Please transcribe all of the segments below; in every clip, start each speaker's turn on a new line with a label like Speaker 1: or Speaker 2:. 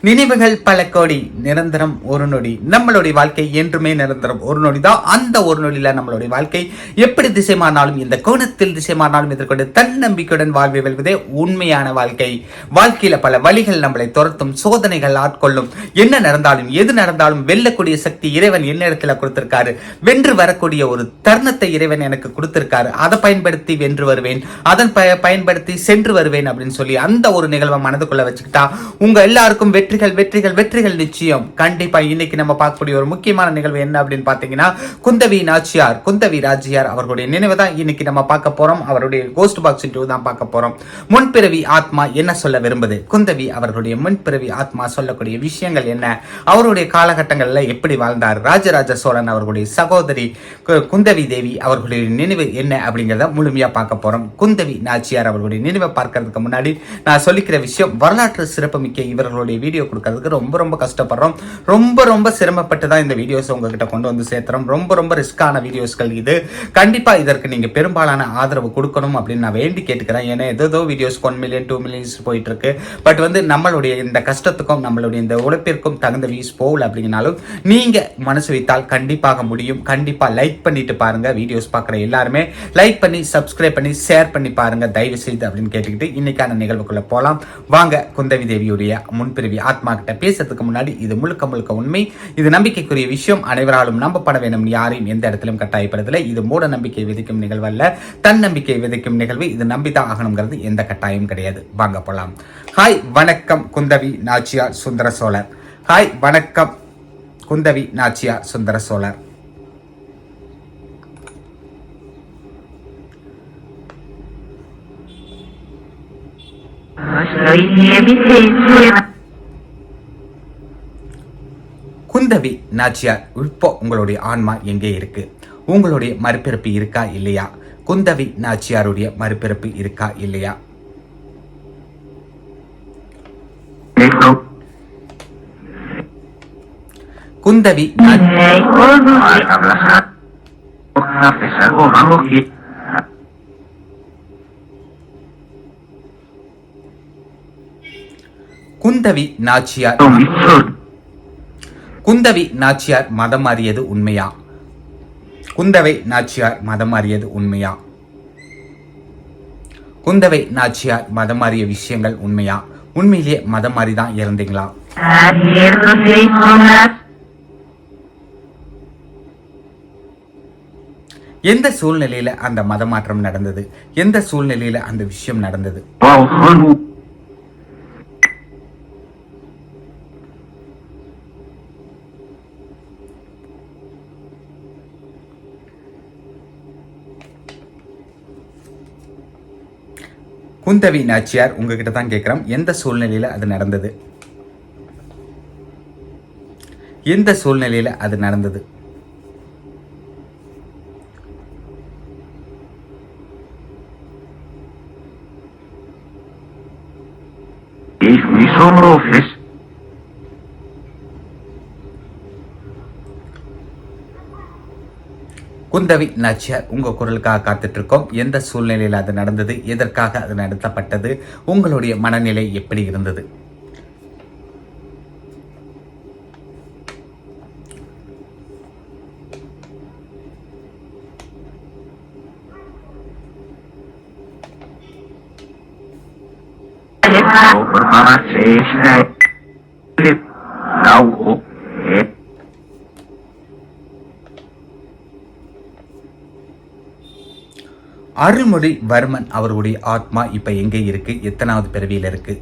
Speaker 1: நினைவுகள் பல கோடி நிரந்தரம் ஒரு நொடி. நம்மளுடைய வாழ்க்கை என்றுமே நிரந்தரம் ஒரு நொடி தான் அந்த ஒரு நொடியில் நம்மளுடைய வாழ்க்கை எப்படி திசை மாறினாலும் இந்த கோணத்தில் திசை மாறினாலும் எதிர்கொண்டு தன்னம்பிக்கையுடன் வாழ்வை வெல்வதே உண்மையான வாழ்க்கை. வாழ்க்கையில பல வழிகள் நம்மளை துரத்தும் சோதனைகள் ஆட்கொள்ளும். என்ன நடந்தாலும் எது நடந்தாலும் வெல்லக்கூடிய சக்தி இறைவன் என்ன இடத்துல கொடுத்திருக்காரு. வென்று வரக்கூடிய ஒரு தருணத்தை இறைவன் எனக்கு கொடுத்திருக்காரு. அதை பயன்படுத்தி வென்று வருவேன். அதன் பய- பயன்படுத்தி சென்று வருவேன் அப்படின்னு சொல்லி அந்த ஒரு நிகழ்வை மனதுக்குள்ள வச்சுக்கிட்டா உங்க எல்லாருக்கும் வெற்றிகள் வெற்றிகள் வெற்றிகள் நிச்சயம். கண்டிப்பா இன்னைக்கு நம்ம பார்க்கக்கூடிய ஒரு முக்கியமான நிகழ்வு என்ன அப்படின்னு பாத்தீங்கன்னா குந்தவி நாச்சியார் குந்தவி ராஜியார் அவர்களுடைய நினைவு தான் இன்னைக்கு நம்ம பார்க்க போறோம். அவருடைய கோஸ்ட் பாக்ஸ் இன்டர்வியூ தான் பார்க்க போறோம். முன்பிறவி ஆத்மா என்ன சொல்ல விரும்புது? குந்தவி அவர்களுடைய முன்பிறவி ஆத்மா சொல்லக்கூடிய விஷயங்கள் என்ன? அவருடைய காலகட்டங்கள்ல எப்படி வாழ்ந்தார்? ராஜராஜ சோழன் அவர்களுடைய சகோதரி கு- குந்தவி தேவி அவர்களுடைய நினைவு என்ன அப்படிங்கிறத முழுமையா பார்க்க போறோம். குந்தவி நாச்சியார் அவர்களுடைய நினைவை பார்க்கறதுக்கு முன்னாடி நான் சொல்லிக்கிற விஷயம் வரலாற்று சிறப்புமிக்க இவர்களுடைய வீடியோ கொடுக்கறதுக்கு ரொம்ப ரொம்ப கஷ்டப்படுறோம். ரொம்ப ரொம்ப சிரமப்பட்டு தான் இந்த வீடியோஸ் உங்ககிட்ட கொண்டு வந்து சேர்த்துறோம். ரொம்ப ரொம்ப ரிஸ்க்கான வீடியோஸ்கள் இது. கண்டிப்பா இதற்கு நீங்க பெரும்பாலான ஆதரவு கொடுக்கணும் அப்படின்னு நான் வேண்டி கேட்டுக்கிறேன். ஏன்னா ஏதோ videos one million two millions போயிட்டு இருக்கு பட் வந்து நம்மளுடைய இந்த கஷ்டத்துக்கும் நம்மளுடைய இந்த உழைப்பிற்கும் தகுந்த வியூஸ் போகல அப்படிங்கனாலும் நீங்க மனசு வைத்தால் கண்டிப்பாக முடியும். கண்டிப்பா லைக் பண்ணிட்டு பாருங்க வீடியோஸ் பார்க்குற எல்லாருமே. லைக் பண்ணி சப்ஸ்கிரைப் பண்ணி ஷேர் பண்ணி பாருங்க. தயவு செய்து அப்படின்னு கேட்டுக்கிட்டு இன்னைக்கான நிகழ்வுக்குள்ள போகலாம் வாங்க குந்தவி தேவியுடைய முன்பிரிவி ஆத்மா கிட்ட பேசுறதுக்கு முன்னாடி இது முழுக்க முழுக்க உண்மை. இது நம்பிக்கைக்குரிய விஷயம். அனைவராலும் நம்பப்பட வேண்டும். யாரையும் எந்த இடத்திலும் கட்டாயப்படுத்தல. இது மூட நம்பிக்கை விதிக்கும் நிகழ்வு அல்ல தன்னம்பிக்கை விதிக்கும் நிகழ்வு. இது நம்பிதான் ஆகணுங்கிறது எந்த கட்டாயம் கிடையாது. வாங்க போலாம். ஹாய் வணக்கம் குந்தவி நாச்சியார் சுந்தர சோழர். ஹாய் வணக்கம் குந்தவி நாச்சியார் சுந்தர சோழர்.
Speaker 2: Soy mi.
Speaker 1: குந்தவி நாச்சியார் இப்போ உங்களுடைய ஆன்மா எங்கே இருக்கு? உங்களுடைய மறுபிறப்பு இருக்கா இல்லையா? குந்தவி நாச்சியாருடைய மறுபிறப்பு இருக்கா இல்லையா? குந்தவி குந்தவி நாச்சியார். குந்தவி நாச்சியார் மதம் மாறியது உண்மையா? குந்தவை நாச்சியார் மதம் மாறியது உண்மையா? குந்தவை நாச்சியார் மதம் மாறிய விஷயங்கள் உண்மையா? உண்மையிலேயே மதம் மாறி தான் இறந்தீங்களா? எந்த சூழ்நிலையில அந்த மதமாற்றம் நடந்தது? எந்த சூழ்நிலையில அந்த விஷயம் நடந்தது? குந்தவி நாச்சியார் உங்ககிட்ட தான் கேட்குறோம் எந்த சூழ்நிலையில் அது நடந்தது? எந்த சூழ்நிலையில் அது நடந்தது? குந்தவி நாச்சியார் உங்க குரலுக்காக காத்துட்ருக்கோம். எந்த சூழ்நிலையில் அது நடந்தது? எதற்காக அது நடத்தப்பட்டது? உங்களுடைய மனநிலை எப்படி இருந்தது?
Speaker 2: Over
Speaker 1: அருள்மொழிவர்மன் அவர்களுடைய ஆத்மா இப்போ எங்கே இருக்கு? எத்தனாவது பிறவியில் இருக்கு?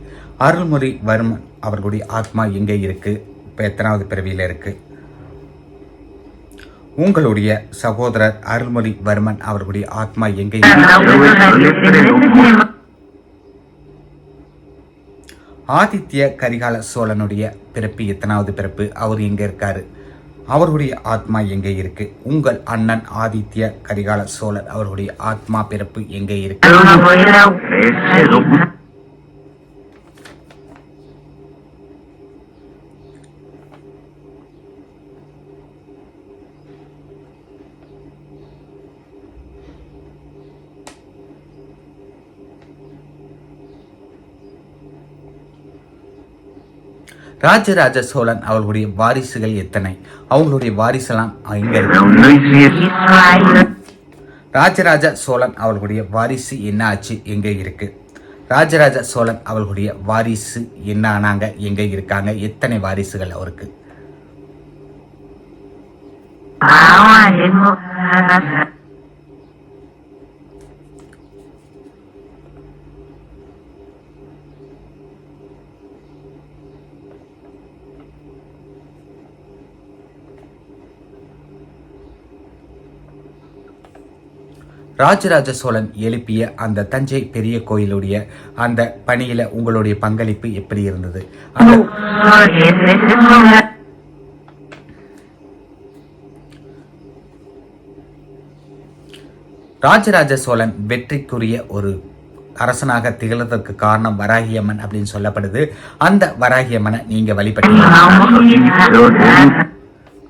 Speaker 1: அருள்மொழிவர்மன் அவர்களுடைய ஆத்மா எங்கே இருக்கு? இப்போ எத்தனாவது பிறவியில் இருக்கு? உங்களுடைய சகோதரர் அருள்மொழிவர்மன் அவர்களுடைய ஆத்மா எங்கே இருக்கு? ஆதித்ய கரிகால சோழனுடைய பிறப்பு எத்தனாவது பிறப்பு? அவர் எங்கே இருக்காரு? அவர்களுடைய ஆத்மா எங்கே இருக்கு? உங்கள் அண்ணன் ஆதித்ய கரிகால சோழர் அவர்களுடைய ஆத்மா பிறப்பு எங்கே இருக்கு? ராஜராஜ சோழன் அவர்களுடைய வாரிசுகள் எத்தனை? அவங்களுடைய வாரிசெல்லாம் எங்க ராஜராஜ சோழன் அவர்களுடைய வாரிசு என்ன ஆச்சு? எங்கே இருக்கு? ராஜராஜ சோழன் அவர்களுடைய வாரிசு என்ன ஆனாங்க? எங்க இருக்காங்க? எத்தனை வாரிசுகள் அவருக்கு? ராஜராஜ சோழன் எழுப்பிய அந்த தஞ்சை பெரிய கோயிலுடைய அந்த பணியில உங்களுடைய பங்களிப்பு எப்படி இருந்தது? ராஜராஜ சோழன் வெற்றிக்குரிய ஒரு அரசனாக திகழ்வதற்கு காரணம் வராகியம்மன் அப்படின்னு சொல்லப்படுது. அந்த வராகியம்மனை நீங்க
Speaker 2: வழிபட்டீங்க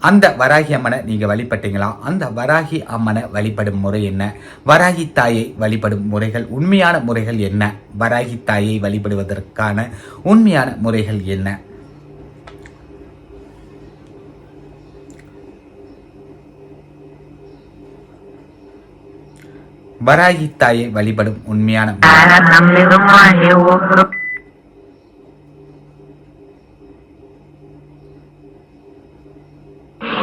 Speaker 1: அந்த வராகி அம்மனை நீங்க வழிபட்டீங்களா? அந்த வராகி அம்மனை வழிபடும் முறை என்ன? வராகி தாயை வழிபடும் முறைகள் உண்மையான முறைகள் என்ன? வராகி தாயை வழிபடுவதற்கான உண்மையான முறைகள் என்ன? வராகி தாயை வழிபடும் உண்மையான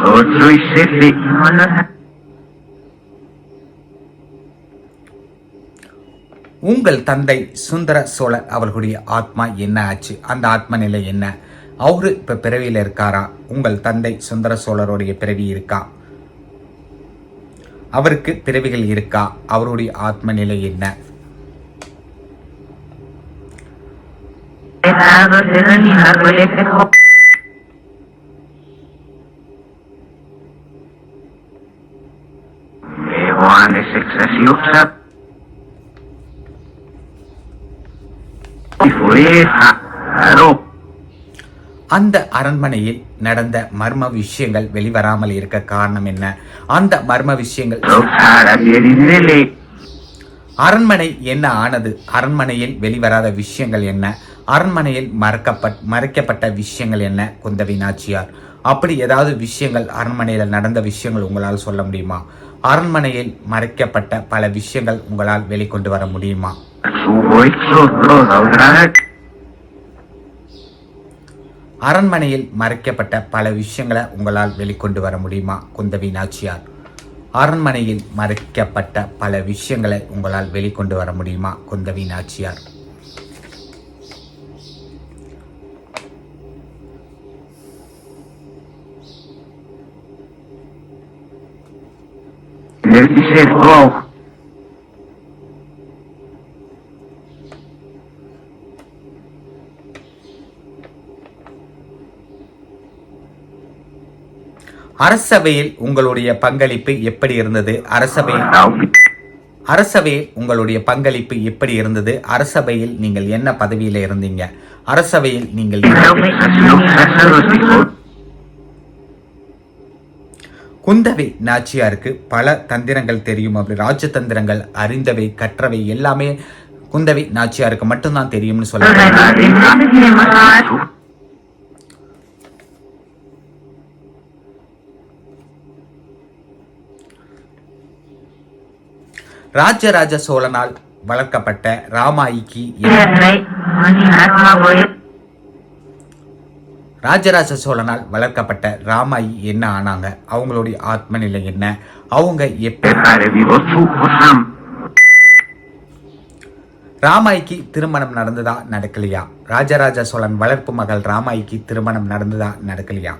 Speaker 2: se le
Speaker 1: உங்கள் தந்தை சுந்தர சோழர் அவர்களுடைய ஆத்மா என்ன ஆச்சு? அந்த ஆத்ம நிலை என்ன? அவரு இப்ப பிறவியில இருக்காரா? உங்கள் தந்தை சுந்தர சோழருடைய பிறவி இருக்கா? அவருக்கு பிறவிகள் இருக்கா? அவருடைய ஆத்ம நிலை என்ன அந்த அரண்மனையில் நடந்த மர்ம விஷயங்கள் வெளிவராமல் இருக்க காரணம் என்ன? அந்த மர்ம விஷயங்கள். அரண்மனை என்ன ஆனது? அரண்மனையில் வெளிவராத விஷயங்கள் என்ன? அரண்மனையில் மறக்கப்பட் மறைக்கப்பட்ட விஷயங்கள் என்ன குந்தவி நாச்சியார்? அப்படி ஏதாவது விஷயங்கள் அரண்மனையில் நடந்த விஷயங்கள் உங்களால் சொல்ல முடியுமா? அரண்மனையில் மறைக்கப்பட்ட பல விஷயங்கள் உங்களால் வெளிக்கொண்டு வர முடியுமா? அரண்மனையில் மறைக்கப்பட்ட பல விஷயங்களை உங்களால் வெளிக்கொண்டு வர முடியுமா குந்தவி நாச்சியார்? அரண்மனையில் மறைக்கப்பட்ட பல விஷயங்களை உங்களால் வெளிக்கொண்டு வர முடியுமா குந்தவி நாச்சியார்?
Speaker 2: Le
Speaker 1: அரசவையில் உங்களுடைய பங்களிப்பு எப்படி இருந்தது? அரசவையில் அரசவையில் உங்களுடைய பங்களிப்பு எப்படி இருந்தது? அரசபையில் நீங்கள் என்ன பதவியில இருந்தீங்க? அரசவையில் நீங்கள் குந்தவை நாச்சியாருக்கு பல தந்திரங்கள் தெரியும் அப்படி ராஜதந்திரங்கள் அறிந்தவை கற்றவை எல்லாமே குந்தவை நாச்சியாருக்கு மட்டும்தான் தெரியும்னு சொல்ல ராஜராஜ சோழனால் வளர்க்கப்பட்ட ராமாயிக்கு ராஜராஜ சோழனால் வளர்க்கப்பட்ட ராமாயி என்ன ஆனாங்க? அவங்களுடைய ஆத்ம நிலை என்ன? அவங்க எப்படி ராமாய்க்கு திருமணம் நடந்ததா நடக்கலையா? ராஜராஜ சோழன் வளர்ப்பு மகள் ராமாய்க்கு திருமணம் நடந்ததா நடக்கலையா?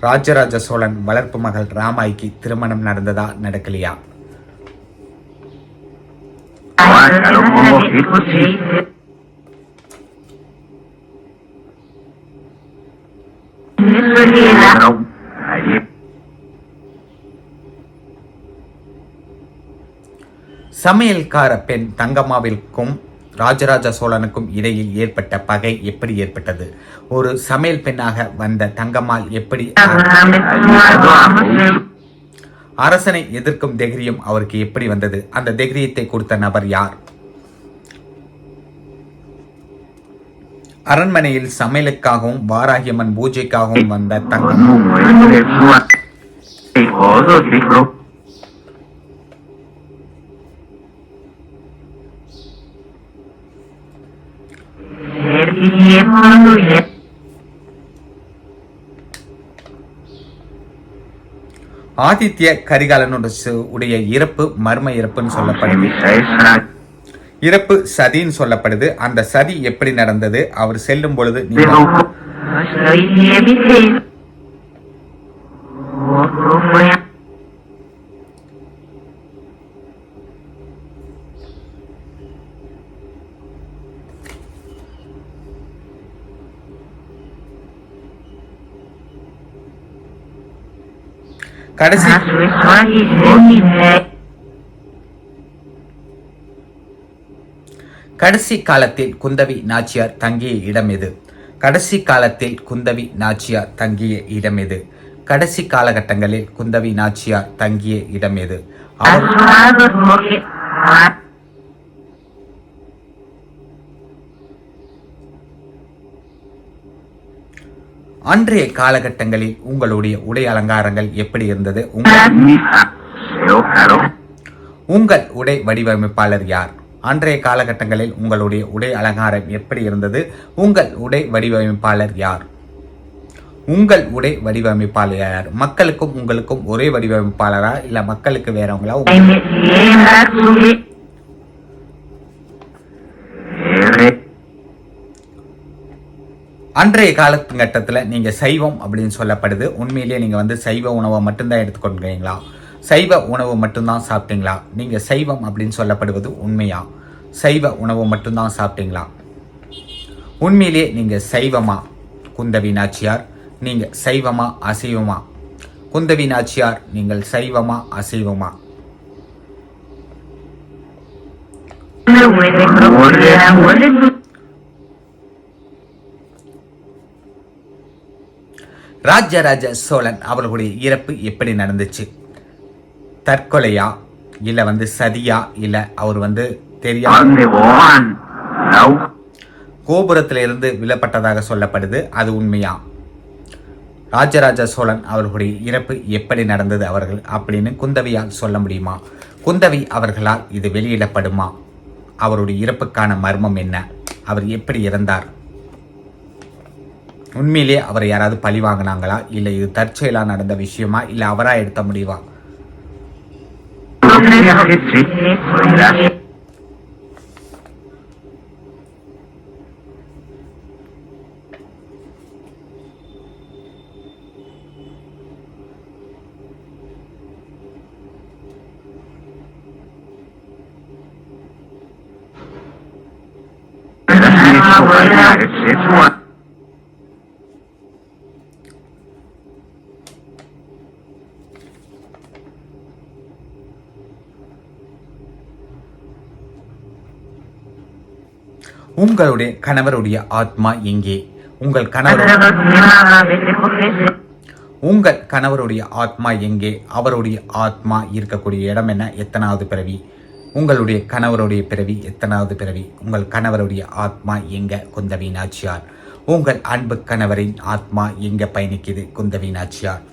Speaker 1: ராஜராஜ சோழன் வளர்ப்பு மகள் ராமாய்க்கு திருமணம் நடந்ததா நடக்கலையா?
Speaker 2: Nope.
Speaker 1: சமையல்கார பெண் தங்கம்மாவிற்கும் ராஜராஜ சோழனுக்கும் இடையில் ஏற்பட்ட பகை எப்படி ஏற்பட்டது? ஒரு சமையல் பெண்ணாக வந்த தங்கம்மாள் எப்படி அரசனை எதிர்க்கும் தெகிரியும் அவருக்கு எப்படி வந்தது? அந்த தைரியத்தை கொடுத்த நபர் யார்? அரண்மனையில் சமையலுக்காகவும் வாராகியம்மன் பூஜைக்காகவும் வந்த தங்கம் ஆதித்ய கரிகாலனுடைய உடைய இறப்பு மர்ம இறப்புன்னு சொல்லப்படுது. இறப்பு சதின்னு சொல்லப்படுது. அந்த சதி எப்படி நடந்தது? அவர் செல்லும் பொழுது கடைசி கடைசி காலத்தில் குந்தவி நாச்சியார் தங்கிய இடம் எது? கடைசி காலத்தில் குந்தவி நாச்சியார் தங்கிய இடம் எது? கடைசி காலகட்டங்களில் குந்தவி நாச்சியார் தங்கிய இடம் எது? அன்றைய காலகட்டங்களில் உங்களுடைய உடை அலங்காரங்கள் எப்படி இருந்தது? உங்கள் உங்கள் உடை வடிவமைப்பாளர் யார்? அன்றைய காலகட்டங்களில் உங்களுடைய உடை அலங்காரம் எப்படி இருந்தது? உங்கள் உடை வடிவமைப்பாளர் யார்? உங்கள் உடை வடிவமைப்பாளர் யார்? மக்களுக்கும் உங்களுக்கும் ஒரே வடிவமைப்பாளரா இல்ல மக்களுக்கு வேறவங்களா? அன்றைய காலகட்டத்தில் நீங்கள் சைவம் அப்படின்னு சொல்லப்படுது. உண்மையிலேயே நீங்கள் வந்து சைவ உணவை மட்டும்தான் எடுத்துக்கொண்டீங்களா சைவ உணவு மட்டும்தான் சாப்பிட்டீங்களா? நீங்கள் சைவம் அப்படின்னு சொல்லப்படுவது உண்மையா? சைவ உணவு மட்டும்தான் சாப்பிட்டீங்களா? உண்மையிலேயே நீங்கள் சைவமா? குந்தவி நாச்சியார் நீங்கள் சைவமா அசைவமா? குந்தவி நாச்சியார் நீங்கள் சைவமா அசைவமா? ராஜராஜ சோழன் அவர்களுடைய இறப்பு எப்படி நடந்துச்சு? தற்கொலையா? இல்ல வந்து சதியா? இல்ல அவர் வந்து தெரியாம கோபுரத்திலிருந்து விழப்பட்டதாக சொல்லப்படுது. அது உண்மையா? ராஜராஜ சோழன் அவர்களுடைய இறப்பு எப்படி நடந்தது அவர்கள் அப்படின்னு குந்தவியால் சொல்ல முடியுமா? குந்தவி அவர்களால் இது வெளியிடப்படுமா? அவருடைய இறப்புக்கான மர்மம் என்ன? அவர் எப்படி இறந்தார்? உண்மையிலேயே அவரை யாராவது பழி வாங்கினாங்களா? இல்லை இது தற்செயலா நடந்த விஷயமா? இல்லை அவரா எடுத்த முடிவா?
Speaker 2: ক্ষেত্রে
Speaker 1: உங்களுடைய கணவருடைய ஆத்மா எங்கே? உங்கள் கணவர் உங்கள் கணவருடைய ஆத்மா எங்கே? அவருடைய ஆத்மா இருக்கக்கூடிய இடம் என்ன? எத்தனாவது பிறவி? உங்களுடைய கணவருடைய பிறவி எத்தனாவது பிறவி? உங்கள் கணவருடைய ஆத்மா எங்க? குந்தவி நாச்சியார் உங்கள் அன்பு கணவரின் ஆத்மா எங்க பயணிக்குது? குந்தவி நாச்சியார்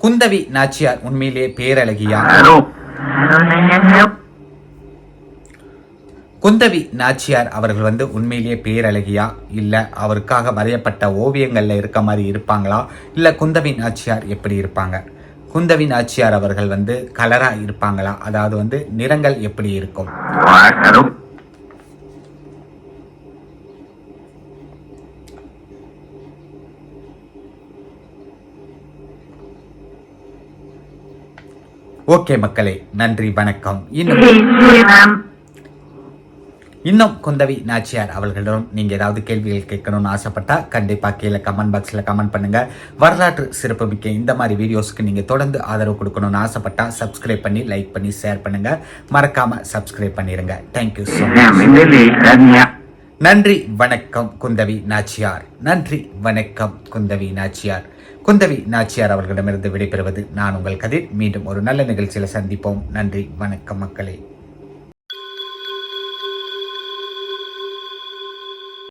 Speaker 1: குந்தவி நாச்சியார் உண்மையிலேயே பேரழகியா. குந்தவி நாச்சியார் அவர்கள் வந்து உண்மையிலேயே பேரழகியா? இல்ல அவருக்காக வரையப்பட்ட ஓவியங்கள்ல இருக்க மாதிரி இருப்பாங்களா? இல்ல குந்தவி நாச்சியார் எப்படி இருப்பாங்க? குந்தவி நாச்சியார் அவர்கள் வந்து கலரா இருப்பாங்களா? அதாவது வந்து நிறங்கள் எப்படி இருக்கும்? ஓகே மக்களே நன்றி வணக்கம். இன்னும் இன்னும் குந்தவி நாச்சியார் அவர்களிடம் நீங்க ஏதாவது கேள்விகள் கேட்கணும்னு ஆசைப்பட்டால் கண்டிப்பாக கீழே கமெண்ட் பாக்ஸ்ல கமெண்ட் பண்ணுங்க. வரலாற்று சிறப்புமிக்க இந்த மாதிரி வீடியோஸ்க்கு நீங்க தொடர்ந்து ஆதரவு கொடுக்கணும்னு ஆசைப்பட்டால் சப்ஸ்கிரைப் பண்ணி லைக் பண்ணி ஷேர் பண்ணுங்க. மறக்காம சப்ஸ்கிரைப் பண்ணிடுங்க தேங்க்யூ ஸோ
Speaker 2: மச்
Speaker 1: நன்றி வணக்கம் குந்தவி நாச்சியார். நன்றி வணக்கம் குந்தவி நாச்சியார். குந்தவி நாச்சியார் அவர்களிடமிருந்து விடைபெறுவது நான் உங்கள் கதிர். மீண்டும் ஒரு நல்ல நிகழ்ச்சியில் சந்திப்போம். நன்றி. வணக்கம் மக்களே.